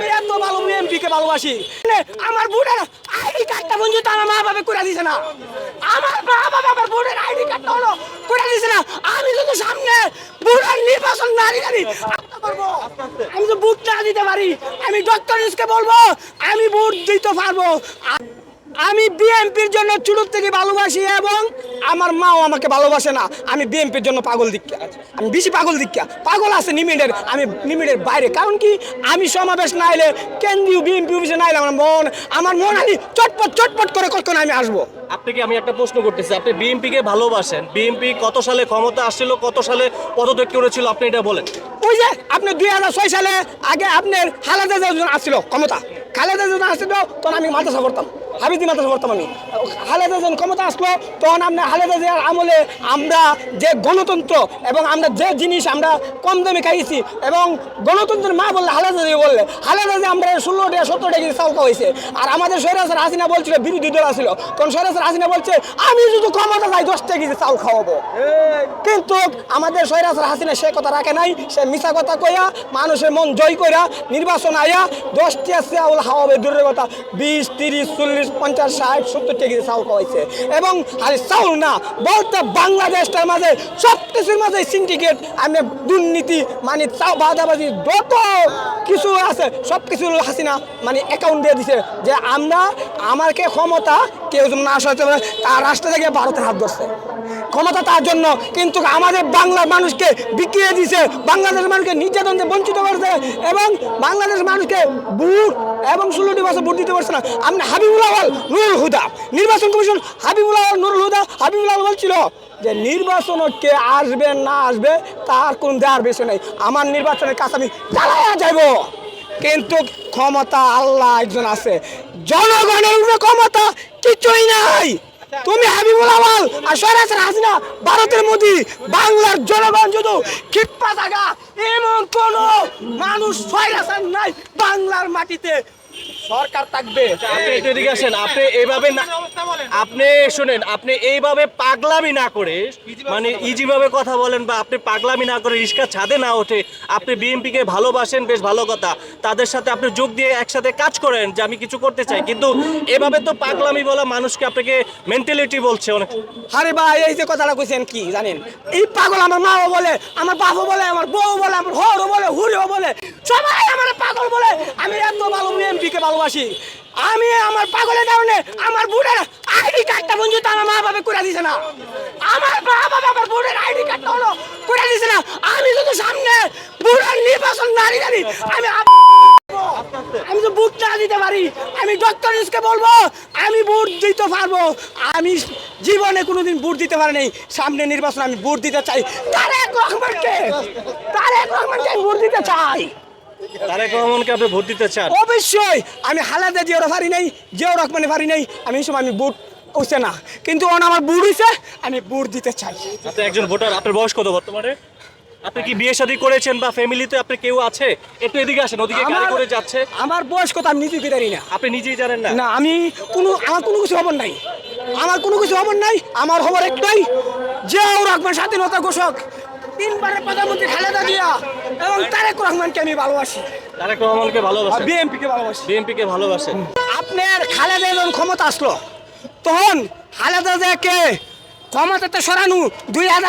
আমি এত ভালো এমপি কে ভালোবাসি। আমার বোনের আইডি কার্ডটা পর্যন্ত আমার মা বাবা করে দিছে না। আমার মা বাবা আমার বোনের আইডি কার্ডটা হলো করে দিছে না। আমি তো সামনে বোনের নির্বাচন নারী করব। আমি তো বুট না দিতে পারি। আমি ডক্টর ইসকে বলব, আমি বুট দিতে পারব। আমি বিএনপির জন্য চুরুর থেকে ভালোবাসি এবং আমার মাও আমাকে ভালোবাসে না। আমি বিএনপির জন্য পাগল দিক্কা আমি বেশি পাগল দিক্কা পাগল আছে নিমিটের আমি নিমিটের বাইরে। কারণ কি? আমি সমাবেশ না এলে কেন্দ্রীয় বিএনপি অফিসে না এলে আমার মন আমার মন আমি চটপট চটপট করে কখন আমি আসব? আপনাকে আমি একটা প্রশ্ন করতেছি। আপনি বিএনপি কে ভালোবাসেন। বিএনপি কত সালে ক্ষমতা আসছিল কত সালে পদত্যাগ করেছিল আপনি এটা বলেন। ওই যে আপনি দুই হাজার ছয় সালে আগে আপনার খালেদা যখন আসছিল ক্ষমতা। খালেদা যখন আসছিল তখন আমি মাদ্রাসা করতাম হাবিদি মাদ্রাসা করতাম আমি। খালেদা যখন ক্ষমতা আসলো তখন আমরা খালেদা জিয়ার আমলে আমরা যে গণতন্ত্র এবং আমরা যে জিনিস আমরা কম দামে খাইছি এবং গণতন্ত্রের মা বললে হালেদা জিয়া বললে হালেদা জিয়া আমরা ষোলো টাকা সত্তর টাকা কেজি চাউল হয়েছে আর আমাদের সৈরাসের হাসিনা বলছিল বিরোধী দল আসছিল তখন সৈরাসের হাসিনা বলছে আমি যদি ক্ষমতা যাই দশ টাকা চাউল খাওয়াবো। কিন্তু আমাদের সৈরাসের হাসিনা সে কথা রাখে নাই সে মিশা কথা কইয়া মানুষের মন জয় কইরা নির্বাচন আইয়া দশটি চাউল খাওয়াবে দূরের কথা। বিশ তিরিশ চল্লিশ পঞ্চাশ, ষাট, সত্তর কেজি চাউল খাওয়াইছে। এবং আর চাউল না বলতে বাংলাদেশটার মাঝে সব কিছুর মাঝে সিন্ডিকেট আমি দুর্নীতি মানে চাও বাদাবাজি, যত কিছু আছে সব কিছু হাসিনা মানে অ্যাকাউন্ট দিয়ে দিছে যে আমরা আমাকে ক্ষমতা কেউ যেন না সহায়তা করে তার রাষ্ট্র থেকে ভারতের হাত ধরছে। ক্ষমতা তার জন্য, কিন্তু আমাদের বাংলার মানুষকে বিকিয়ে দিছে বাংলাদেশের মানুষকে নির্যাতন দিয়ে বঞ্চিত করেছে এবং বাংলাদেশের মানুষকে বুট এবং ষোলোটি বছর ভোট দিতে পারছে না। আপনি হাবিবুল আওয়াল নুরুল হুদা, নির্বাচন কমিশন হাবিবুল আওয়াল নুরুল হুদা, হাবিবুল আওয়াল বলছিল যে নির্বাচন কে আসবে না আসবে তার কোন দেওয়ার বেশি নেই। আমার নির্বাচনের কাছে আমি চালাইয়া যাইব। কিন্তু ক্ষমতা আল্লাহ একজন আছে। জনগণের উপরে ক্ষমতা কিছুই নাই। তুমি হাবিবুল আওয়াল আর সরাসরি হাসিনা, ভারতের মোদি, বাংলার জনগণ যদি কিপ্পা থাকা এমন কোন মানুষ সরাসরি নাই বাংলার মাটিতে। সরকার থাকবে। আপনি একটু এদিকে আসেন আপনি এইভাবে না আপনি শুনেন আপনি এইভাবে পাগলামি না করে মানে ইজি ভাবে কথা বলেন। বা আপনি পাগলামি না করে রিস্কা ছাদে না ওঠে আপনি বিএনপি কে ভালোবাসেন বেশ ভালো কথা। তাদের সাথে আপনি যোগ দিয়ে একসাথে কাজ করেন যে আমি কিছু করতে চাই। কিন্তু এভাবে তো পাগলামি বলা মানুষকে আপনাকে মেন্টালিটি বলছে অনেক। আরে ভাই এই যে কথাটা কইছেন কি জানেন? এই পাগল আমার মাও বলে আমার বাপও বলে আমার বউ বলে আমার হরও বলে হুরিও বলে সবাই আমার পাগল বলে। আমি এত ভালো এমপি কে ভালোবাসি। আমি আমার পাগলের কারণে আমার বুড়ের আইডি কার্ডটা পর্যন্ত আমার মা বাবা করে দিছে না। আমার মা বাবা আমার বুড়ের আইডি কার্ডটা হলো করে দিছে না। আমি যদি সামনে বুড়ের নির্বাচন না দিতে পারি, আমি আমি তো বুট না দিতে পারি। আমি ডক্টর ইউসকে বলব আমি বুট দিতে পারব। আমি জীবনে কোনোদিন বুট দিতে পারি নাই। সামনে নির্বাচন আমি বুট দিতে চাই। তারেক রহমানকে তারেক রহমানকে বুট দিতে চাই। তারেক রহমানকে আপনি ভোট দিতে চান? অবশ্যই। আমি পারি নাই রহমানে পারি নাই। আমি সময় আমি উঠছে না। কিন্তু ওন আমার বুট আমি বুট দিতে চাই। আপনি একজন ভোটার আপনার বয়স কত বর্তমানে? আপনি কি বিয়ে শাদী করেছেন বা ফ্যামিলিতে আপনি কেউ আছে? একটু এদিকে আসেন ওদিকে গাড়ি করে যাচ্ছে। আমার বয়স কত আমি নিজেকে জানি না। আপনি নিজেই জানেন না? না আমি কোনো আমার কোনো কিছু খবর নাই। আমার কোনো কিছু খবর নাই আমার খবর একটাই জিয়াউর রহমান স্বাধীনতা ঘোষক। তিনবারের প্রধানমন্ত্রী খালেদা জিয়া এবং তারেক রহমানকে আমি ভালোবাসি। তারেক রহমানকে ভালোবাসেন বিএনপি কে ভালোবাসি। বিএনপি কে ভালোবাসেন আপনার খালেদা যখন ক্ষমতা আসলো। তখন খালেদা জিয়াকে ক্ষমতাতে সরানো দুই হাজার